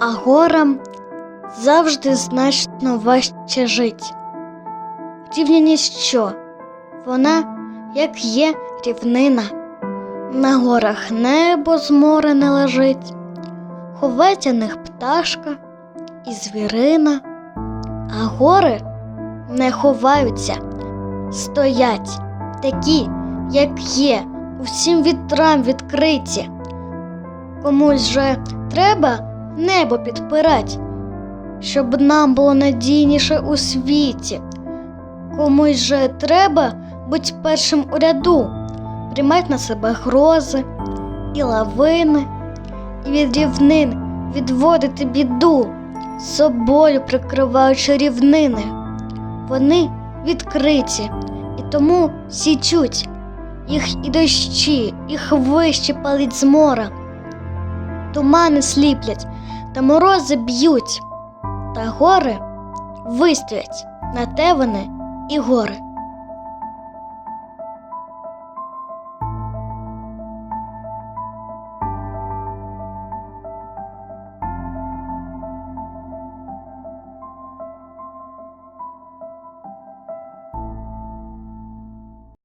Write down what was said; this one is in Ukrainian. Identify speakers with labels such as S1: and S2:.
S1: а горам завжди значно важче жить. Рівня що? Вона, як є рівнина, на горах небо зморене лежить, ховається них пташка і звірина, а гори не ховаються, стоять такі, як є, усім вітрам відкриті. Комусь же треба небо підпирать, щоб нам було надійніше у світі. Комусь же треба бути першим у ряду, приймати на себе грози і лавини, і від рівнин відводити біду, собою прикриваючи рівнини. Вони відкриті, і тому всі чуть, їх і дощі, і хвищі палить з мора. Тумани сліплять, та морози б'ють, та гори вистоять, на те вони і гори.